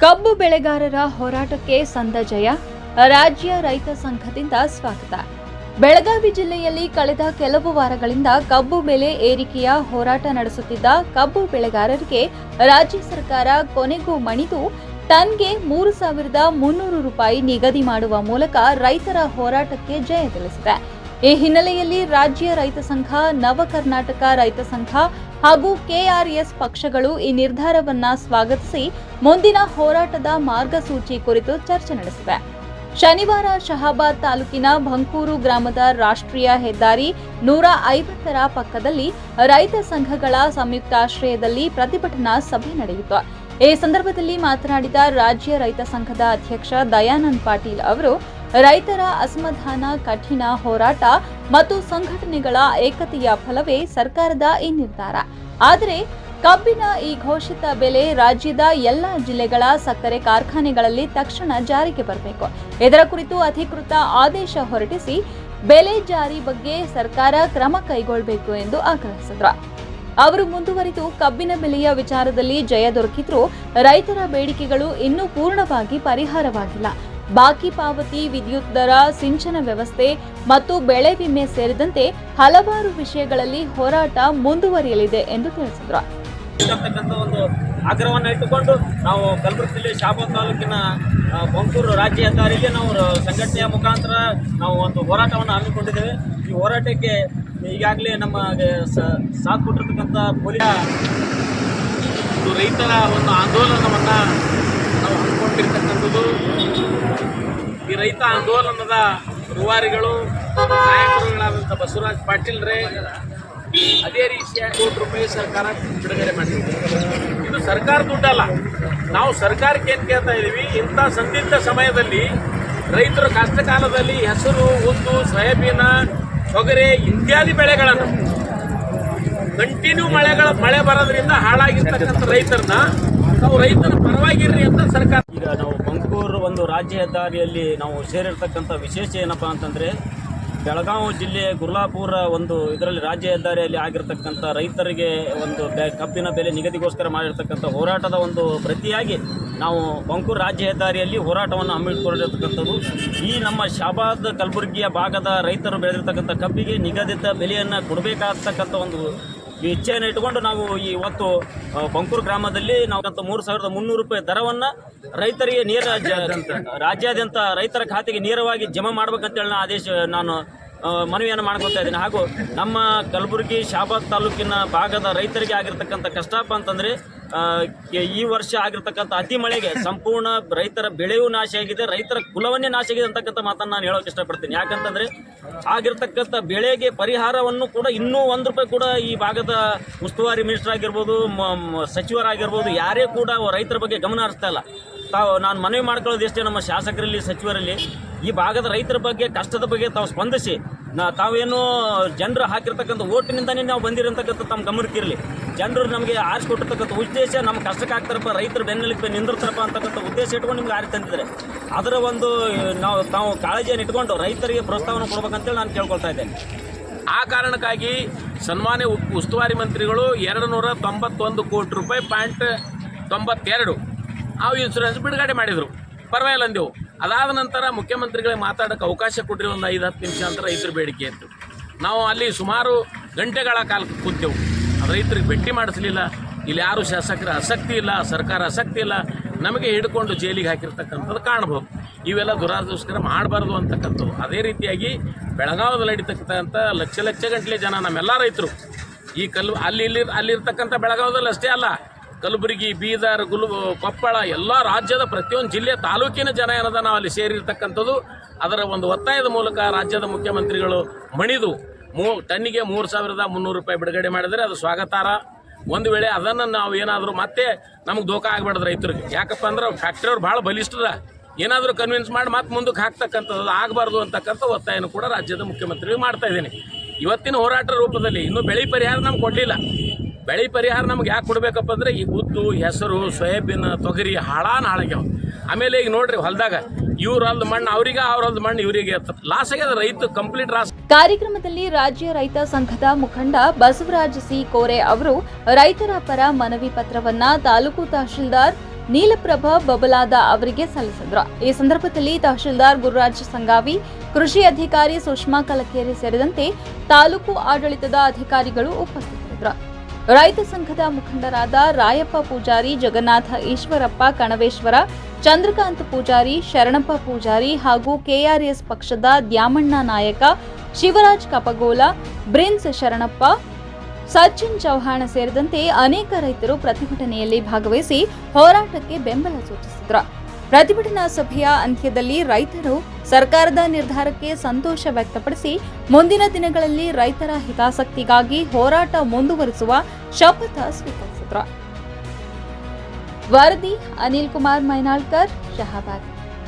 ಕಬ್ಬು ಬೆಳೆಗಾರರ ಹೋರಾಟಕ್ಕೆ ಸಂದ ಜಯ ರಾಜ್ಯ ರೈತ ಸಂಘದಿಂದ ಸ್ವಾಗತ. ಬೆಳಗಾವಿ ಜಿಲ್ಲೆಯಲ್ಲಿ ಕಳೆದ ಕೆಲವು ವಾರಗಳಿಂದ ಕಬ್ಬು ಬೆಲೆ ಏರಿಕೆಯ ಹೋರಾಟ ನಡೆಸುತ್ತಿದ್ದ ಕಬ್ಬು ಬೆಳೆಗಾರರಿಗೆ ರಾಜ್ಯ ಸರ್ಕಾರ ಕೊನೆಗೂ ಮಣಿದು ಟನ್ಗೆ ಮೂರು ಸಾವಿರದ ಮುನ್ನೂರು ರೂಪಾಯಿ ನಿಗದಿ ಮಾಡುವ ಮೂಲಕ ರೈತರ ಹೋರಾಟಕ್ಕೆ ಜಯ ತಿಳಿಸಿದೆ ಈ ಹಿನ್ನೆಲೆಯಲ್ಲಿ ರಾಜ್ಯ ರೈತ ಸಂಘ ನವ ಕರ್ನಾಟಕ ರೈತ ಸಂಘ ಹಾಗೂ ಕೆಆರ್ಎಸ್ ಪಕ್ಷಗಳು ಈ ನಿರ್ಧಾರವನ್ನ ಸ್ವಾಗತಿಸಿ ಮುಂದಿನ ಹೋರಾಟದ ಮಾರ್ಗಸೂಚಿ ಕುರಿತು ಚರ್ಚೆ ನಡೆಸಿವೆ. ಶನಿವಾರ ಶಹಾಬಾದ್ ತಾಲೂಕಿನ ಭಂಕೂರು ಗ್ರಾಮದ ರಾಷ್ಟ್ರೀಯ ಹೆದ್ದಾರಿ ನೂರ ಐವತ್ತರ ಪಕ್ಕದಲ್ಲಿ ರೈತ ಸಂಘಗಳ ಸಂಯುಕ್ತಾಶ್ರಯದಲ್ಲಿ ಪ್ರತಿಭಟನಾ ಸಭೆ ನಡೆಯಿತು. ಈ ಸಂದರ್ಭದಲ್ಲಿ ಮಾತನಾಡಿದ ರಾಜ್ಯ ರೈತ ಸಂಘದ ಅಧ್ಯಕ್ಷ ದಯಾನಂದ್ ಪಾಟೀಲ್ ಅವರು, ರೈತರ ಅಸಮಾಧಾನ, ಕಠಿಣ ಹೋರಾಟ ಮತ್ತು ಸಂಘಟನೆಗಳ ಏಕತೆಯ ಫಲವೇ ಸರ್ಕಾರದ ಈ ನಿರ್ಧಾರ. ಆದರೆ, ಕಬ್ಬಿನ ಈ ಘೋಷಿತ ಬೆಲೆ ರಾಜ್ಯದ ಎಲ್ಲ ಜಿಲ್ಲೆಗಳ ಸಕ್ಕರೆ ಕಾರ್ಖಾನೆಗಳಲ್ಲಿ ತಕ್ಷಣ ಜಾರಿಗೆ ಬರಬೇಕು. ಇದರ ಕುರಿತು ಅಧಿಕೃತ ಆದೇಶ ಹೊರಡಿಸಿ ಬೆಲೆ ಜಾರಿ ಬಗ್ಗೆ ಸರ್ಕಾರ ಕ್ರಮ ಕೈಗೊಳ್ಳಬೇಕು ಎಂದು ಆಗ್ರಹಿಸಿದ್ರು. ಅವರು ಮುಂದುವರಿದು ಕಬ್ಬಿನ ಬೆಲೆಯ ವಿಚಾರದಲ್ಲಿ ಜಯ ದೊರಕಿದ್ರೂ ರೈತರ ಬೇಡಿಕೆಗಳು ಇನ್ನೂ ಪೂರ್ಣವಾಗಿ ಪರಿಹಾರವಾಗಿಲ್ಲ. ಬಾಕಿ ಪಾವತಿ, ವಿದ್ಯುತ್ ದರ, ಸಿಂಚನ ವ್ಯವಸ್ಥೆ ಮತ್ತು ಬೆಳೆ ವಿಮೆ ಸೇರಿದಂತೆ ಹಲವಾರು ವಿಷಯಗಳಲ್ಲಿ ಹೋರಾಟ ಮುಂದುವರಿಯಲಿದೆ ಎಂದು ತಿಳಿಸಿದರು. ಒಂದು ಆಗ್ರಹವನ್ನು ಇಟ್ಟುಕೊಂಡು ನಾವು ಕಲಬುರಗಿ ಜಿಲ್ಲೆ ತಾಲೂಕಿನ ಬಂಕೂರು ರಾಜ್ಯ ಹೆದ್ದಾರಿಗೆ ನಾವು ಸಂಘಟನೆಯ ಮುಖಾಂತರ ನಾವು ಒಂದು ಹೋರಾಟವನ್ನು ಹಮ್ಮಿಕೊಂಡಿದ್ದೇವೆ. ಈ ಹೋರಾಟಕ್ಕೆ ಈಗಾಗಲೇ ನಮ್ಮ ಸಾಥ್ ಕೊಟ್ಟಿರ್ತಕ್ಕಂಥ ಪೊಲೀಸ್ ರೈತರ ಒಂದು ಆಂದೋಲನವನ್ನು ನಾವು ಹಮ್ಮಿಕೊಂಡಿರ್ತಕ್ಕಂಥದ್ದು. ಈ ರೈತ ಆಂದೋಲನದ ರೂವಾರಿಗಳು, ನಾಯಕರುಗಳಾದಂಥ ಬಸವರಾಜ್ ಪಾಟೀಲ್ ರೇ, ಅದೇ ರೀತಿಯ ಕೋಟಿ ರೂಪಾಯಿ ಸರ್ಕಾರ ಬಿಡುಗಡೆ ಮಾಡಿದೆ ಇದು ಸರ್ಕಾರ ದುಡ್ಡಲ್ಲ. ನಾವು ಸರ್ಕಾರಕ್ಕೆ ಏನು ಕೇಳ್ತಾ ಇದ್ದೀವಿ ಇಂಥ ಸಂದಿಗ್ಧ ಸಮಯದಲ್ಲಿ ರೈತರು ಕಷ್ಟ ಕಾಲದಲ್ಲಿ ಹೆಸರು, ಉದ್ದು, ಸೋಯಾಬೀನ, ತೊಗರೆ, ಇತ್ಯಾದಿ ಬೆಳೆಗಳನ್ನು ಕಂಟಿನ್ಯೂ ಮಳೆಗಳ, ಮಳೆ ಬರೋದ್ರಿಂದ ಹಾಳಾಗಿರ್ತಕ್ಕಂಥ ರೈತರನ್ನ ನಾವು ರೈತರ ಪರವಾಗಿರ್ರಿ ಅಂತ ಸರ್ಕಾರ ಈಗ ನಾವು ಒಂದು ರಾಜ್ಯ ಹೆದ್ದಾರಿಯಲ್ಲಿ ನಾವು ಸೇರಿರ್ತಕ್ಕಂಥ ವಿಶೇಷ ಏನಪ್ಪ ಅಂತಂದರೆ ಬೆಳಗಾವಿ ಜಿಲ್ಲೆ ಗುರ್ಲಾಪುರ ಒಂದು ಇದರಲ್ಲಿ ರಾಜ್ಯ ಹೆದ್ದಾರಿಯಲ್ಲಿ ಆಗಿರ್ತಕ್ಕಂಥ ರೈತರಿಗೆ ಒಂದು ಕಬ್ಬಿನ ಬೆಲೆ ನಿಗದಿಗೋಸ್ಕರ ಮಾಡಿರ್ತಕ್ಕಂಥ ಹೋರಾಟದ ಒಂದು ಪ್ರತಿಯಾಗಿ ನಾವು ಬಂಕೂರು ರಾಜ್ಯ ಹೆದ್ದಾರಿಯಲ್ಲಿ ಹೋರಾಟವನ್ನು ಹಮ್ಮಿಕೊಂಡಿರ್ತಕ್ಕಂಥದ್ದು. ಈ ನಮ್ಮ ಶಾಬಾದ್ ಕಲಬುರಗಿಯ ಭಾಗದ ರೈತರು ಬೆಳೆದಿರ್ತಕ್ಕಂಥ ಕಬ್ಬಿಗೆ ನಿಗದಿತ ಬೆಲೆಯನ್ನು ಕೊಡಬೇಕಾಗ್ತಕ್ಕಂಥ ಒಂದು ಈ ಇಚ್ಛೆಯನ್ನು ಇಟ್ಟುಕೊಂಡು ನಾವು ಇವತ್ತು ಬಂಕೂರು ಗ್ರಾಮದಲ್ಲಿ ನಾವು ಮೂರು ಸಾವಿರದ ಮುನ್ನೂರು ರೂಪಾಯಿ ದರವನ್ನ ರೈತರಿಗೆ ನೇರ ರಾಜ್ಯಾದ್ಯಂತ ರೈತರ ಖಾತೆಗೆ ನೇರವಾಗಿ ಜಮಾ ಮಾಡ್ಬೇಕಂತೇಳಿ ನಾ ಆದೇಶ ನಾನು ಮನವಿಯನ್ನು ಮಾಡ್ಕೊತಾ ಇದ್ದೀನಿ. ಹಾಗೂ ನಮ್ಮ ಕಲಬುರಗಿ ಶಾಬಾದ್ ತಾಲೂಕಿನ ಭಾಗದ ರೈತರಿಗೆ ಆಗಿರ್ತಕ್ಕಂಥ ಕಷ್ಟಪ್ಪ ಅಂತಂದ್ರೆ ಈ ವರ್ಷ ಆಗಿರ್ತಕ್ಕಂಥ ಅತಿ ಮಳೆಗೆ ಸಂಪೂರ್ಣ ರೈತರ ಬೆಳೆಯೂ ನಾಶ ಆಗಿದೆ, ರೈತರ ಕುಲವನ್ನೇ ನಾಶ ಆಗಿದೆ ಅಂತಕ್ಕಂಥ ಮಾತನ್ನು ನಾನು ಹೇಳೋಕೆ ಇಷ್ಟಪಡ್ತೀನಿ. ಯಾಕಂತಂದ್ರೆ ಆಗಿರ್ತಕ್ಕಂಥ ಬೆಳೆಗೆ ಪರಿಹಾರವನ್ನು ಕೂಡ ಇನ್ನೂ ಒಂದು ರೂಪಾಯಿ ಕೂಡ ಈ ಭಾಗದ ಉಸ್ತುವಾರಿ ಮಿನಿಸ್ಟರ್ ಆಗಿರ್ಬೋದು ಸಚಿವರಾಗಿರ್ಬೋದು ಯಾರೇ ಕೂಡ ರೈತರ ಬಗ್ಗೆ ಗಮನ ಹರಿಸ್ತಾ ಇಲ್ಲ. ತಾವು ನಾನು ಮನವಿ ಮಾಡ್ಕೊಳ್ಳೋದು ಎಷ್ಟೇ ನಮ್ಮ ಶಾಸಕರಲ್ಲಿ, ಸಚಿವರಲ್ಲಿ, ಈ ಭಾಗದ ರೈತರ ಬಗ್ಗೆ, ಕಷ್ಟದ ಬಗ್ಗೆ ತಾವು ಸ್ಪಂದಿಸಿ ನಾ ತಾವೇನು ಜನರು ಹಾಕಿರ್ತಕ್ಕಂಥ ಓಟಿನಿಂದನೇ ನಾವು ಬಂದಿರತಕ್ಕಂಥ ತಮ್ಮ ಗಮನಕ್ಕಿರಲಿ ಜನರು ನಮಗೆ ಆರಿಸ್ಕೊಟ್ಟಿರ್ತಕ್ಕಂಥ ಉದ್ದೇಶ ನಮ್ಮ ಕಷ್ಟಕ್ಕೆ ಆಗ್ತಾರಪ್ಪ, ರೈತರು ಬೆನ್ನೆಲಿಕ್ಕೆ ನಿಂದಿರ್ತಾರಪ್ಪ ಅಂತಕ್ಕಂಥ ಉದ್ದೇಶ ಇಟ್ಕೊಂಡು ನಿಮ್ಗೆ ಆರಿ ತಂದಿದ್ದಾರೆ. ಅದರ ಒಂದು, ನಾವು, ತಾವು ಕಾಳಜಿಯನ್ನು ಇಟ್ಕೊಂಡು ರೈತರಿಗೆ ಪ್ರೋತ್ಸಾಹವನ್ನು ಕೊಡ್ಬೇಕಂತೇಳಿ ನಾನು ಕೇಳ್ಕೊಳ್ತಾ ಇದ್ದೇನೆ. ಆ ಕಾರಣಕ್ಕಾಗಿ ಸನ್ಮಾನ್ಯ ಉಸ್ತುವಾರಿ ಮಂತ್ರಿಗಳು ಎರಡು ನೂರ ತೊಂಬತ್ತೊಂದು ಕೋಟಿ ರೂಪಾಯಿ ಪಾಯಿಂಟ್ ತೊಂಬತ್ತೆರಡು. ಆ ಇನ್ಸೂರೆನ್ಸ್ ಬಿಡುಗಡೆ ಮಾಡಿದರು. ಪರವಾಗಿಲ್ಲ ಅಂದೆವು ಅದಾದ ನಂತರ ಮುಖ್ಯಮಂತ್ರಿಗಳಿಗೆ ಮಾತಾಡೋಕ್ಕೆ ಅವಕಾಶ ಕೊಟ್ಟರೆ ಒಂದು ಐದು ಹತ್ತು ನಿಮಿಷ ಅಂತ ರೈತರ ಬೇಡಿಕೆ ಇತ್ತು. ನಾವು ಅಲ್ಲಿ ಸುಮಾರು ಗಂಟೆಗಳ ಕಾಲ ಕೂತೆವು. ರೈತರಿಗೆ ಭೇಟಿ ಮಾಡಿಸಲಿಲ್ಲ. ಇಲ್ಲಿ ಯಾರು ಶಾಸಕರ ಆಸಕ್ತಿ ಇಲ್ಲ, ಸರ್ಕಾರ ಆಸಕ್ತಿ ಇಲ್ಲ. ನಮಗೆ ಹಿಡ್ಕೊಂಡು ಜೈಲಿಗೆ ಹಾಕಿರ್ತಕ್ಕಂಥದ್ದು ಕಾಣ್ಬೋದು ಇವೆಲ್ಲ ದುರಾದೃಷ್ಟಕರ ಮಾಡಬಾರ್ದು ಅಂತಕ್ಕಂಥದ್ದು. ಅದೇ ರೀತಿಯಾಗಿ ಬೆಳಗಾವದಲ್ಲಿ ನಡೀತಕ್ಕಂಥ ಲಕ್ಷ ಲಕ್ಷ ಗಂಟಲೆ ಜನ ನಮ್ಮೆಲ್ಲ ರೈತರು. ಈ ಕಲ್ಲು ಅಲ್ಲಿ ಇಲ್ಲಿ ಅಲ್ಲಿರ್ತಕ್ಕಂಥ ಬೆಳಗಾವದಲ್ಲಿ ಅಷ್ಟೇ ಅಲ್ಲ ಕಲಬುರಗಿ, ಬೀದರ್ ಗುಲ್ ಕೊಪ್ಪಳ ಎಲ್ಲ ರಾಜ್ಯದ ಪ್ರತಿಯೊಂದು ಜಿಲ್ಲೆ ತಾಲೂಕಿನ ಜನ ಏನದ ನಾವು ಅಲ್ಲಿ ಸೇರಿರ್ತಕ್ಕಂಥದ್ದು. ಅದರ ಒಂದು ಒತ್ತಾಯದ ಮೂಲಕ ರಾಜ್ಯದ ಮುಖ್ಯಮಂತ್ರಿಗಳು ಮಣಿದು ಮೂ, ಟನ್ನಿಗೆ ಮೂರು ಸಾವಿರದ ಮುನ್ನೂರು ರೂಪಾಯಿ ಬಿಡುಗಡೆ ಮಾಡಿದರೆ ಅದು ಸ್ವಾಗತಾರ. ಒಂದು ವೇಳೆ ಅದನ್ನು ನಾವು ಏನಾದರೂ ಮತ್ತೆ ನಮಗೆ ದೋಖ ಆಗ್ಬಾರ್ದು ರೈತರಿಗೆ. ಯಾಕಪ್ಪ ಅಂದ್ರೆ ಫ್ಯಾಕ್ಟ್ರಿ ಅವ್ರು ಭಾಳ ಬಲಿಷ್ಠರ. ಏನಾದರೂ ಕನ್ವಿನ್ಸ್ ಮಾಡಿ ಮತ್ತೆ ಮುಂದಕ್ಕೆ ಹಾಕ್ತಕ್ಕಂಥದ್ದು ಆಗಬಾರ್ದು ಅಂತಕ್ಕಂಥ ಒತ್ತಾಯನ ಕೂಡ ರಾಜ್ಯದ ಮುಖ್ಯಮಂತ್ರಿಗಳು ಮಾಡ್ತಾ ಇದ್ದೀನಿ. ಇವತ್ತಿನ ಹೋರಾಟ ರೂಪದಲ್ಲಿ ಇನ್ನೂ ಬೆಳೆ ಪರಿಹಾರ ನಮ್ಗೆ ಕೊಡಲಿಲ್ಲ. ಬೆಳೆ ಪರಿಹಾರ ನಮ್ಗೆ ಯಾಕೆ ಕೊಡಬೇಕಪ್ಪ ಅಂದ್ರೆ ಈ ಉದ್ದು, ಹೆಸರು, ಸೋಯಾಬೀನ್, ತೊಗರಿ ಹಾಳಾನ ಹಾಳಾಗ್ಯಾವ. ಆಮೇಲೆ ಈಗ ನೋಡ್ರಿ ಹೊಲದಾಗ ಇವ್ರ ಹೊಲ್ದ ಮಣ್ಣು ಅವ್ರಿಗೆ ಅವ್ರ ಹೊಲ್ದ ಮಣ್ಣು ಇವರಿಗೆ ಲಾಸ್ ಆಗ್ಯದ ರೈತ ಕಂಪ್ಲೀಟ್ ಲಾಸ್ ಕಾರ್ಯಕ್ರಮದಲ್ಲಿ ರಾಜ್ಯ ರೈತ ಸಂಘದ ಮುಖಂಡ ಬಸವರಾಜ್ ಸಿ ಕೋರೆ ಅವರು ರೈತರ ಪರ ಮನವಿ ಪತ್ರವನ್ನ ತಾಲೂಕು ತಹಶೀಲ್ದಾರ್ ನೀಲಪ್ರಭಾ ಬಬಲಾದ ಅವರಿಗೆ ಸಲ್ಲಿಸಿದ್ರು. ಈ ಸಂದರ್ಭದಲ್ಲಿ ತಹಶೀಲ್ದಾರ್ ಗುರುರಾಜ್ ಸಂಗಾವಿ, ಕೃಷಿ ಅಧಿಕಾರಿ ಸುಷ್ಮಾ ಕಲಕೇರಿ ಸೇರಿದಂತೆ ತಾಲೂಕು ಆಡಳಿತದ ಅಧಿಕಾರಿಗಳು ಉಪಸ್ಥಿತರಿದ್ದರು ರೈತ ಸಂಘದ ಮುಖಂಡರಾದ ರಾಯಪ್ಪ ಪೂಜಾರಿ, ಜಗನ್ನಾಥ ಈಶ್ವರಪ್ಪ, ಕಣವೇಶ್ವರ, ಚಂದ್ರಕಾಂತ್ ಪೂಜಾರಿ, ಶರಣಪ್ಪ ಪೂಜಾರಿ ಹಾಗೂ ಕೆಆರ್ಎಸ್ ಪಕ್ಷದ ದ್ಯಾಮಣ್ಣ ನಾಯಕ, ಶಿವರಾಜ್ ಕಪಗೋಲ, ಬ್ರಿನ್ಸ್ ಶರಣಪ್ಪ, ಸಚಿನ್ ಚೌಹಾಣ ಸೇರಿದಂತೆ ಅನೇಕ ರೈತರು ಪ್ರತಿಭಟನೆಯಲ್ಲಿ ಭಾಗವಹಿಸಿ ಹೋರಾಟಕ್ಕೆ ಬೆಂಬಲ ಸೂಚಿಸಿದರು. ಪ್ರತಿಭಟನಾ ಸಭೆಯ ಅಂತ್ಯದಲ್ಲಿ ರೈತರು ಸರ್ಕಾರದ ನಿರ್ಧಾರಕ್ಕೆ ಸಂತೋಷ ವ್ಯಕ್ತಪಡಿಸಿ ಮುಂದಿನ ದಿನಗಳಲ್ಲಿ ರೈತರ ಹಿತಾಸಕ್ತಿಗಾಗಿ ಹೋರಾಟ ಮುಂದುವರಿಸುವ ಶಪಥ ಸ್ವೀಕರಿಸಿದರು. ವರದಿ ಅನಿಲ್ ಕುಮಾರ್ ಮೈನಾಳ್ಕರ್, ಶಹಾಬಾದ್.